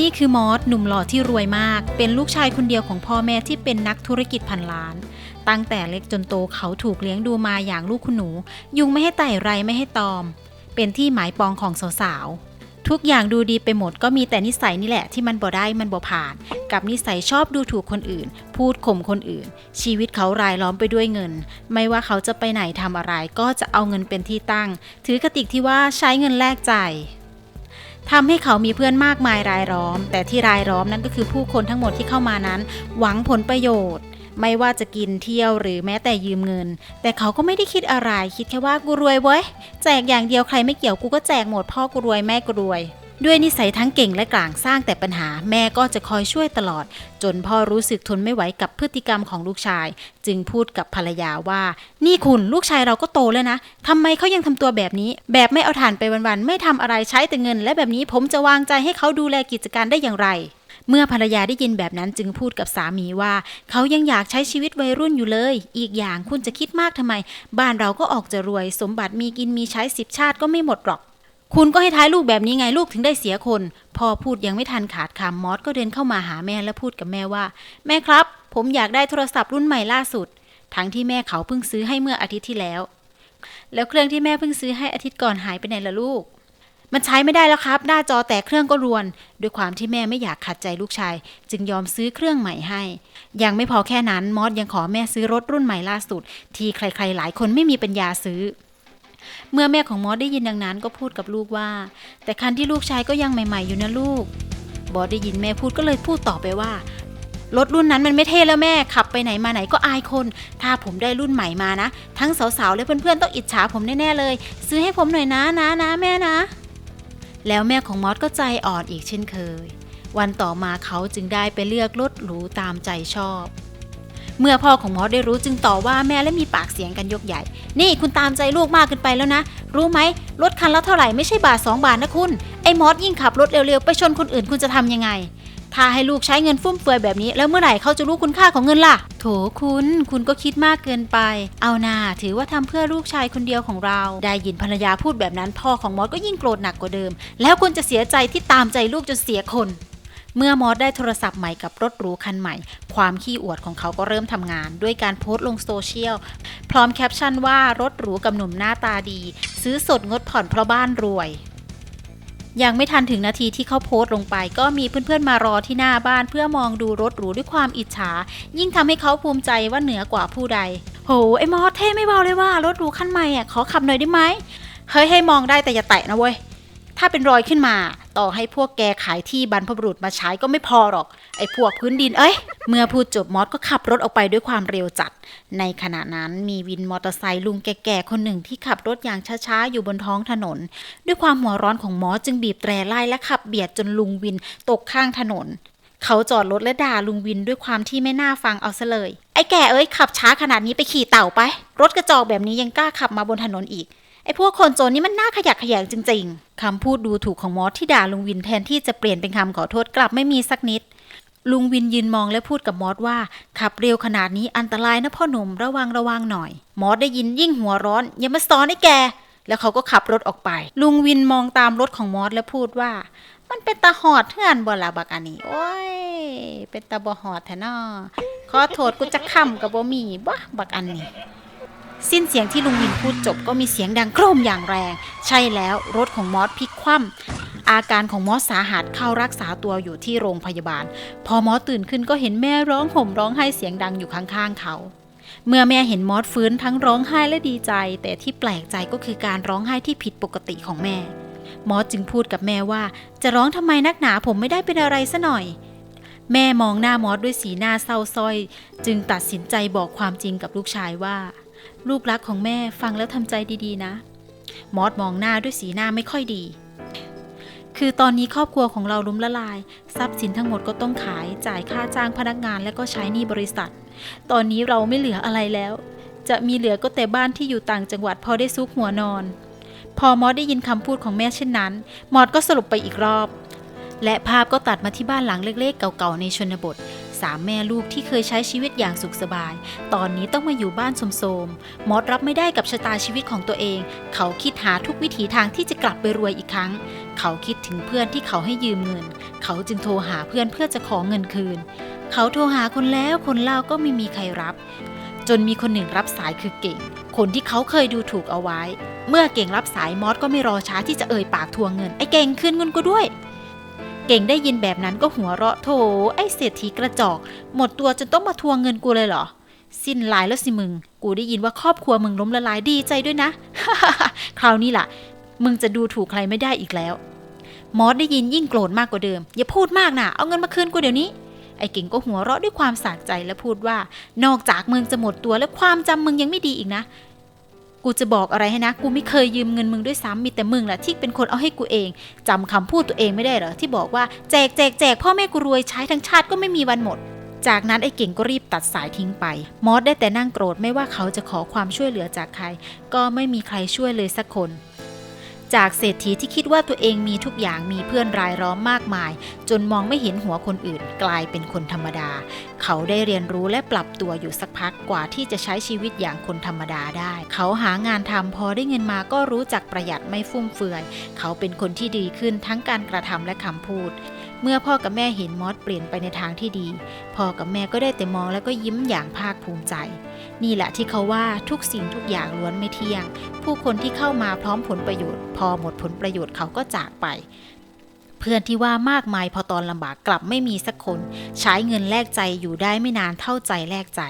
นี่คือมอสหนุ่มหล่อที่รวยมาก เป็นลูกชายคนเดียวของพ่อแม่ที่เป็นนักธุรกิจพันล้าน ตั้งแต่เล็กจนโตเขาถูกเลี้ยงดูมาอย่างลูกคุณหนู ยุงไม่ให้ไต่ไรไม่ให้ตอม เป็นที่หมายปองของสาวๆ ทุกอย่างดูดีไปหมดก็มีแต่นิสัยนี่แหละที่มันบ่ได้มันบ่ผ่าน กับนิสัยชอบดูถูกคนอื่น พูดข่มคนอื่น ชีวิตเขารายล้อมไปด้วยเงิน ไม่ว่าเขาจะไปไหนทำอะไรก็จะเอาเงินเป็นที่ตั้ง ถือกติกที่ว่าใช้เงินแลกใจ ทำให้เขามีเพื่อนมากมายรายล้อม แต่ที่รายล้อมนั้นก็คือผู้คนทั้งหมดที่เข้ามานั้น หวังผลประโยชน์ ไม่ว่าจะกินเที่ยวหรือแม้แต่ยืมเงิน แต่เขาก็ไม่ได้คิดอะไรคิดแค่ว่ากูรวยเว้ยแจกอย่างเดียวใครไม่เกี่ยวกูก็แจกหมดพ่อกูรวยแม่กูรวย ด้วยนิสัยทั้งเก่งและกลางสร้างแต่ปัญหาแม่ก็จะคอยช่วยตลอด จนพ่อรู้สึกทนไม่ไหวกับพฤติกรรมของลูกชาย จึงพูดกับภรรยาว่า นี่คุณลูกชายเราก็โตแล้วนะทำไมเขายังทำตัวแบบนี้ แบบไม่เอาฐานไปวันๆไม่ทำอะไรใช้แต่เงิน และแบบนี้ผมจะวางใจให้เขาดูแลกิจการได้อย่างไรเมื่อภรรยาได้ยินแบบนั้นจึงพูดกับสามีว่า เขายังอยากใช้ชีวิตวัยรุ่นอยู่เลย อีกอย่างคุณจะคิดมากทำไม บ้านเราก็ออกจะรวย สมบัติมีกินมีใช้สิบชาติก็ไม่หมดหรอก คุณก็ให้ท้ายลูกแบบนี้ไงลูกถึงได้เสียคน พอพูดยังไม่ทันขาดคำมอสก็เดินเข้ามาหาแม่และพูดกับแม่ว่า แม่ครับ ผมอยากได้โทรศัพท์รุ่นใหม่ล่าสุด ทั้งที่แม่เขาเพิ่งซื้อให้เมื่ออาทิตย์ที่แล้ว แล้วเครื่องที่แม่เพิ่งซื้อให้อาทิตย์ก่อนหายไปไหนล่ะลูก มันใช้ไม่ได้แล้วครับ หน้าจอแตกเครื่องก็รวน ด้วยความที่แม่ไม่อยากขัดใจลูกชาย จึงยอมซื้อเครื่องใหม่ให้ ยังไม่พอแค่นั้นมอสยังขอแม่ซื้อรถรุ่นใหม่ล่าสุด ที่ใครๆหลายคนไม่มีปัญญาซื้อ เมื่อแม่ของมอสได้ยินดังนั้นก็พูดกับลูกว่า แต่คันที่ลูกชายก็ยังใหม่ๆอยู่นะลูก บอสได้ยินแม่พูดก็เลยพูดต่อไปว่ารถรุ่นนั้นมันไม่เท่แล้วแม่ขับไปไหนมาไหนก็อายคน ถ้าผมได้รุ่นใหม่มานะ ทั้งสาวๆและเพื่อนๆต้องอิจฉาผมแน่ๆเลย ซื้อให้ผมหน่อยนะนะนะแม่นะ แล้วแม่ของมอสก็ใจอ่อนอีกเช่นเคย วันต่อมาเขาจึงได้ไปเลือกรถหรูตามใจชอบ เมื่อพ่อของมอสได้รู้จึงต่อว่าแม่และมีปากเสียงกันยกใหญ่ นี่คุณตามใจลูกมากเกินไปแล้วนะ รู้ไหมรถคันละเท่าไหร่ไม่ใช่บาทสองบาทนะคุณ ไอ้มอสยิ่งขับรถเร็วๆไปชนคนอื่นคุณจะทำยังไง ถ้าให้ลูกใช้เงินฟุ่มเฟือยแบบนี้ แล้วเมื่อไหร่เขาจะรู้คุณค่าของเงินล่ะ โถคุณ คุณก็คิดมากเกินไป เอานาถือว่าทำเพื่อลูกชายคนเดียวของเรา ได้ยินภรรยาพูดแบบนั้น พ่อของมอสก็ยิ่งโกรธหนักกว่าเดิม แล้วคุณจะเสียใจที่ตามใจลูกจนเสียคน เมื่อมอสได้โทรศัพท์ใหม่กับรถหรูคันใหม่ ความขี้อวดของเขาก็เริ่มทำงาน ด้วยการโพสต์ลงโซเชียล พร้อมแคปชั่นว่ารถหรูกับหนุ่มหน้าตาดี ซื้อสดงดผ่อนเพราะบ้านรวยยังไม่ทันถึงนาทีที่เขาโพสต์ลงไป ก็มีเพื่อนๆมารอที่หน้าบ้านเพื่อมองดูรถหรูด้วยความอิจฉา ยิ่งทำให้เขาภูมิใจว่าเหนือกว่าผู้ใด โหไอ้มอสเท่ไม่เบาเลยว่ารถหรูคันใหม่อะขอขับหน่อยได้ไหมเฮ้ยให้มองได้แต่อย่าแตะนะเว้ยถ้าเป็นรอยขึ้นมา ต่อให้พวกแกขายที่บรรพบุรุษมาใช้ก็ไม่พอหรอก ไอ้พวกพื้นดินเอ้ย เมื่อพูดจบมอสก็ขับรถออกไปด้วยความเร็วจัด ในขณะนั้นมีวินมอเตอร์ไซค์ลุงแก่ๆคนหนึ่งที่ขับรถอย่างช้าๆ อยู่บนท้องถนน ด้วยความหัวร้อนของมอสจึงบีบแตรไล่และขับเบียดจนลุงวินตกข้างถนน เขาจอดรถและด่าลุงวินด้วยความที่ไม่น่าฟังเอาซะเลย ไอ้แก่เอ้ยขับช้าขนาดนี้ไปขี่เต่าไป รถกระจอกแบบนี้ยังกล้าขับมาบนถนนอีก ไอ้พวกคนโจรนี่มันน่าขยะแขยงจริง ๆ คำพูดดูถูกของมอสที่ด่าลุงวินแทนที่จะเปลี่ยนเป็นคำขอโทษกลับไม่มีสักนิด ลุงวินยืนมองและพูดกับมอสว่า ขับเร็วขนาดนี้อันตรายนะพ่อหนุ่มระวังระวังหน่อย มอสได้ยินยิ่งหัวร้อนอย่ามาซ้อนไอ้แก แล้วเขาก็ขับรถออกไป ลุงวินมองตามรถของมอสและพูดว่า มันเป็นตาหอดเทื่อนบ่ละบักอันนี้ โอ้ย เป็นตาบ่หอดแท้นอขอโทษกูจะค้ำกับบ่มีบ่บักอันนี้ สิ้นเสียงที่ลุงวินพูดจบก็มีเสียงดังโครมอย่างแรง ใช่แล้วรถของมอสพลิกคว่ำอาการของมอสสาหัสเข้ารักษาตัวอยู่ที่โรงพยาบาล พอมอสตื่นขึ้นก็เห็นแม่ร้องห่มร้องไห้เสียงดังอยู่ข้างๆเขา เมื่อแม่เห็นมอสฟื้นทั้งร้องไห้และดีใจ แต่ที่แปลกใจก็คือการร้องไห้ที่ผิดปกติของแม่ มอสจึงพูดกับแม่ว่า จะร้องทำไมนักหนาผมไม่ได้เป็นอะไรซะหน่อยแม่มองหน้ามอสด้วยสีหน้าเศร้าส้อย จึงตัดสินใจบอกความจริงกับลูกชายว่า ลูกรักของแม่ฟังแล้วทำใจดีๆนะ มอสมองหน้าด้วยสีหน้าไม่ค่อยดี คือตอนนี้ครอบครัวของเราล้มละลาย ทรัพย์สินทั้งหมดก็ต้องขาย จ่ายค่าจ้างพนักงานและก็ใช้หนี้บริษัท ตอนนี้เราไม่เหลืออะไรแล้ว จะมีเหลือก็แต่บ้านที่อยู่ต่างจังหวัดพอได้ซุกหัวนอน พอมอสได้ยินคำพูดของแม่เช่นนั้น มอสก็สรุปไปอีกรอบและภาพก็ตัดมาที่บ้านหลังเล็กๆ เก่าๆ ในชนบท สามแม่ลูกที่เคยใช้ชีวิตอย่างสุขสบาย ตอนนี้ต้องมาอยู่บ้านโสมๆมอสรับไม่ได้กับชะตาชีวิตของตัวเอง เขาคิดหาทุกวิถีทางที่จะกลับไปรวยอีกครั้ง เขาคิดถึงเพื่อนที่เขาให้ยืมเงิน เขาจึงโทรหาเพื่อนเพื่อจะขอเงินคืน เขาโทรหาคนแล้วคนเล่าก็ไม่มีใครรับ จนมีคนหนึ่งรับสายคือเก่ง คนที่เขาเคยดูถูกเอาไว้ เมื่อเก่งรับสายมอสก็ไม่รอช้าที่จะเอ่ยปากทวงเงินไอ้เก่งคืนเงินกูด้วย เก่งได้ยินแบบนั้นก็หัวเราะโถไอ้เศรษฐีกระจอก หมดตัวจนต้องมาทวงเงินกูเลยเหรอ สิ้นลายแล้วสิมึง กูได้ยินว่าครอบครัวมึงล้มละลายดีใจด้วยนะ คราวนี้ล่ะ มึงจะดูถูกใครไม่ได้อีกแล้ว มอสได้ยินยิ่งโกรธมากกว่าเดิม อย่าพูดมากนะเอาเงินมาคืนกูเดี๋ยวนี้ไอ้เก่งก็หัวเราะด้วยความสะใจและพูดว่า นอกจากมึงจะหมดตัวและความจำมึงยังไม่ดีอีกนะ กูจะบอกอะไรให้นะ กูไม่เคยยืมเงินมึงด้วยซ้ำมีแต่มึงแหละที่เป็นคนเอาให้กูเองจำคำพูดตัวเองไม่ได้เหรอที่บอกว่าแจกแจกแจกพ่อแม่กูรวยใช้ทั้งชาติก็ไม่มีวันหมด จากนั้นไอ้เก่งก็รีบตัดสายทิ้งไป มอสได้แต่นั่งโกรธไม่ว่าเขาจะขอความช่วยเหลือจากใคร ก็ไม่มีใครช่วยเลยสักคน จากเศรษฐีที่คิดว่าตัวเองมีทุกอย่างมีเพื่อนรายล้อมมากมาย จนมองไม่เห็นหัวคนอื่น กลายเป็นคนธรรมดา เขาได้เรียนรู้และปรับตัวอยู่สักพักกว่าที่จะใช้ชีวิตอย่างคนธรรมดาได้ เขาหางานทำพอได้เงินมาก็รู้จักประหยัดไม่ฟุ่มเฟือย เขาเป็นคนที่ดีขึ้นทั้งการกระทำและคำพูด เมื่อพ่อกับแม่เห็นมอสเปลี่ยนไปในทางที่ดี พ่อกับแม่ก็ได้แต่มองแล้วก็ยิ้มอย่างภาคภูมิใจ นี่แหละที่เขาว่าทุกสิ่งทุกอย่างล้วนไม่เที่ยง ผู้คนที่เข้ามาพร้อมผลประโยชน์ พอหมดผลประโยชน์เขาก็จากไป เพื่อนที่ว่ามากมายพอตอนลำบากกลับไม่มีสักคน ใช้เงินแลกใจอยู่ได้ไม่นานเท่าใจแลกใจ